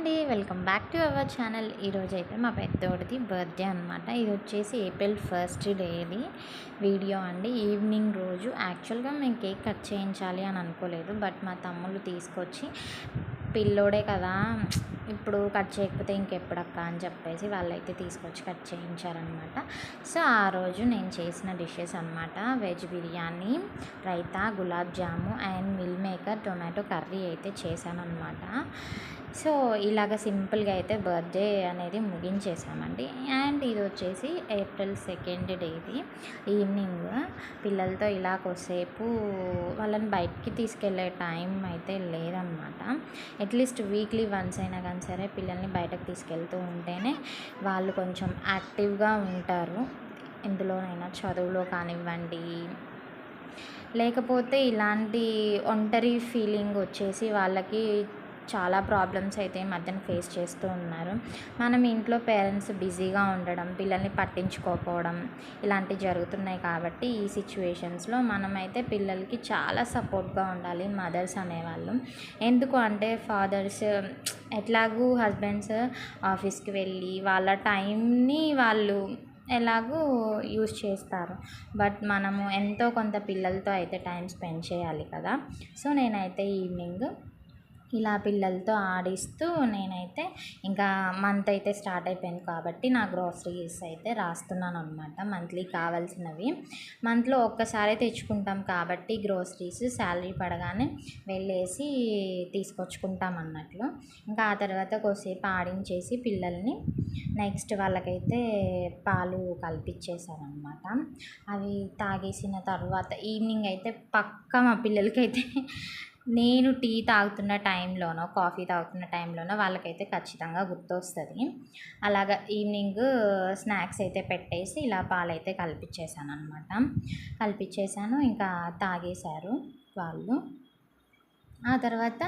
అండి. Welcome back to our channel. ఈరోజు అయితే మా పెద్దోడిది బర్త్డే అనమాట ఇది వచ్చేసి ఏప్రిల్ ఫస్ట్ డేది వీడియో అండి. ఈవినింగ్ రోజు. యాక్చువల్గా మేము కేక్ కట్ చేయించాలి అని అనుకోలేదు. బట్ మా తమ్ముళ్ళు తీసుకొచ్చి పిల్లోడే కదా ఇప్పుడు కట్ చేయకపోతే ఇంకెప్పుడక్క? అని చెప్పేసి వాళ్ళైతే తీసుకొచ్చి కట్ చేయించారనమాట సో ఆ రోజు నేను చేసిన డిషెస్ అనమాట veg biryani raita gulab jamun and meal maker tomato curry అయితే చేశాను అనమాట సో ఇలాగ సింపుల్గా అయితే బర్త్డే అనేది ముగించేసామండి. అండ్ ఇది వచ్చేసి ఏప్రిల్ సెకండ్ డేది ఈవినింగ్. పిల్లలతో ఇలా కొద్దిసేపు వాళ్ళని బయటికి తీసుకెళ్ళే టైం అయితే లేదనమాట. అట్లీస్ట్ వీక్లీ వన్స్ అయినా కానీ సరే పిల్లల్ని బయటకు తీసుకెళ్తూ ఉంటేనే వాళ్ళు కొంచెం యాక్టివ్గా ఉంటారు. ఎందులోనైనా చదువులో కానివ్వండి లేకపోతే ఇలాంటి ఒంటరి ఫీలింగ్ వచ్చేసి వాళ్ళకి చాలా ప్రాబ్లమ్స్ అయితే ఈ మధ్యన ఫేస్ చేస్తూ ఉన్నారు. మనం ఇంట్లో పేరెంట్స్ బిజీగా ఉండడం పిల్లల్ని పట్టించుకోకపోవడం ఇలాంటివి జరుగుతున్నాయి కాబట్టి ఈ సిచ్యువేషన్స్లో మనమైతే పిల్లలకి చాలా సపోర్ట్గా ఉండాలి మదర్స్ అనేవాళ్ళు. ఎందుకు అంటే ఫాదర్స్ ఎట్లాగూ హస్బెండ్స్ ఆఫీస్కి వెళ్ళి వాళ్ళ టైంని వాళ్ళు ఎలాగూ యూజ్ చేస్తారు. బట్ మనము ఎంతో కొంత పిల్లలతో అయితే టైం స్పెండ్ చేయాలి కదా. సో నేనైతే ఈవినింగ్ ఇలా పిల్లలతో ఆడిస్తూ నేనైతే ఇంకా మంత్ అయితే స్టార్ట్ అయిపోయింది కాబట్టి నా గ్రోసరీస్ అయితే రాస్తున్నాను అనమాట మంత్లీ కావాల్సినవి. మంత్లో ఒక్కసారి తెచ్చుకుంటాం కాబట్టి గ్రోసరీస్ శాలరీ పడగానే వెళ్ళేసి తీసుకొచ్చుకుంటాం అన్నట్లు. ఇంకా ఆ తర్వాత కొద్దిసేపు ఆడించేసి పిల్లల్ని నెక్స్ట్ వాళ్ళకైతే పాలు కల్పించేశారనమాట అవి తాగేసిన తర్వాత ఈవినింగ్ అయితే పక్క మా పిల్లలకైతే నేను టీ తాగుతున్న టైంలోనో కాఫీ తాగుతున్న టైంలోనో వాళ్ళకైతే ఖచ్చితంగా గుర్తొస్తుంది. అలాగ ఈవినింగ్ స్నాక్స్ అయితే పెట్టేసి ఇలా పాలైతే కల్పించేసాను అనమాట కల్పించేసాను ఇంకా తాగేశారు వాళ్ళు. ఆ తర్వాత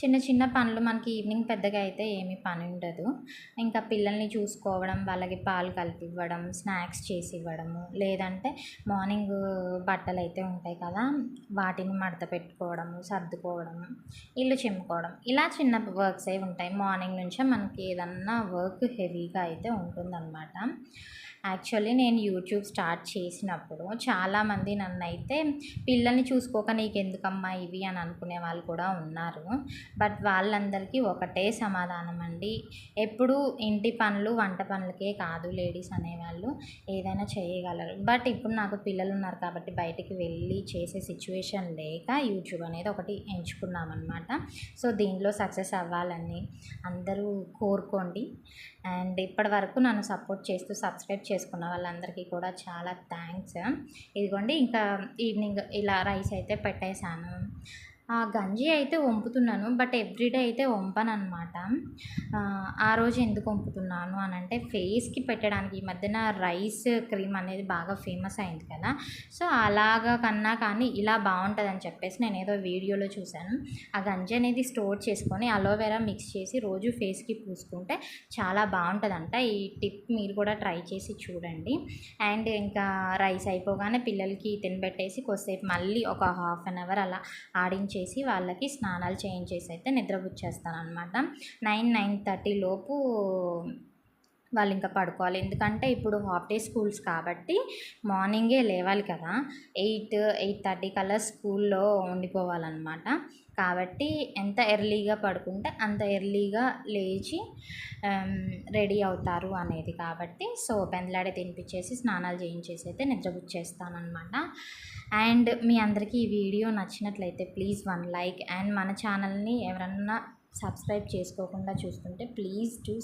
చిన్న చిన్న పనులు మనకి ఈవినింగ్ పెద్దగా అయితే ఏమీ పని ఉండదు. ఇంకా పిల్లల్ని చూసుకోవడం వాళ్ళకి పాలు కలిపి ఇవ్వడం స్నాక్స్ చేసి ఇవ్వడము లేదంటే మార్నింగ్ బట్టలు అయితే ఉంటాయి కదా వాటిని మడత పెట్టుకోవడము సర్దుకోవడము ఇల్లు చిమ్ముకోవడం ఇలా చిన్న వర్క్స్ అవి ఉంటాయి. మార్నింగ్ నుంచే మనకి ఏదన్నా వర్క్ హెవీగా అయితే ఉంటుందన్నమాట. యాక్చువల్లీ నేను యూట్యూబ్ స్టార్ట్ చేసినప్పుడు చాలామంది నన్ను అయితే పిల్లల్ని చూసుకోక నీకు ఎందుకమ్మా ఇవి అని అనుకునే వాళ్ళు కూడా కూడా ఉన్నారు. బట్ వాళ్ళందరికీ ఒకటే సమాధానం అండి ఎప్పుడు ఇంటి పనులు వంట పనులకే కాదు లేడీస్ అనేవాళ్ళు ఏదైనా చేయగలరు. బట్ ఇప్పుడు నాకు పిల్లలు ఉన్నారు కాబట్టి బయటికి వెళ్ళి చేసే సిచ్యువేషన్ లేక యూట్యూబ్ అనేది ఒకటి ఎంచుకున్నామన్నమాట. సో దీనిలో సక్సెస్ అవ్వాలని అందరూ కోరుకోండి. అండ్ ఇప్పటి వరకు నన్ను సపోర్ట్ చేస్తూ సబ్స్క్రైబ్ చేసుకున్న వాళ్ళందరికీ కూడా చాలా థ్యాంక్స్. ఇదిగోండి ఇంకా ఈవినింగ్ ఇలా రైస్ అయితే పెట్టేశాను. గంజి అయితే వంపుతున్నాను బట్ ఎవ్రీడే అయితే వంపను అనమాట ఆ రోజు ఎందుకు వంపుతున్నాను అని అంటే ఫేస్కి పెట్టడానికి ఈ మధ్యన రైస్ క్రీమ్ అనేది బాగా ఫేమస్ అయింది కదా. సో అలాగా కన్నా కానీ ఇలా బాగుంటుంది అని చెప్పేసి నేను ఏదో వీడియోలో చూశాను. ఆ గంజి అనేది స్టోర్ చేసుకొని అలోవెరా మిక్స్ చేసి రోజు ఫేస్కి పూసుకుంటే చాలా బాగుంటుందంట. ఈ టిప్ మీరు కూడా ట్రై చేసి చూడండి. అండ్ ఇంకా రైస్ అయిపోగానే పిల్లలకి తినబెట్టేసి కొద్దిసేపు మళ్ళీ ఒక హాఫ్ అన్ అవర్ అలా ఆడించి చేసి వాళ్ళకి స్నానాలు చేయించేసి అయితే నిద్రపుచ్చేస్తాను అనమాట నైన్ నైన్ థర్టీ లోపు వాళ్ళు ఇంకా పడుకోవాలి. ఎందుకంటే ఇప్పుడు హాఫ్ డే స్కూల్స్ కాబట్టి మార్నింగే లేవాలి కదా. ఎయిట్ ఎయిట్ థర్టీ కల్లా స్కూల్లో ఉండిపోవాలన్నమాట. కాబట్టి ఎంత ఎర్లీగా పడుకుంటే అంత ఎర్లీగా లేచి um, రెడీ అవుతారు అనేది కాబట్టి. సో పెందలాడే తినిపించేసి స్నానాలు చేయించేసి అయితే నిద్రపుచ్చేస్తానమాట అండ్ మీ అందరికీ ఈ వీడియో నచ్చినట్లయితే ప్లీజ్ వన్ లైక్. అండ్ మన ఛానల్ని ఎవరన్నా సబ్స్క్రైబ్ చేసుకోకుండా చూస్తుంటే ప్లీజ్ టు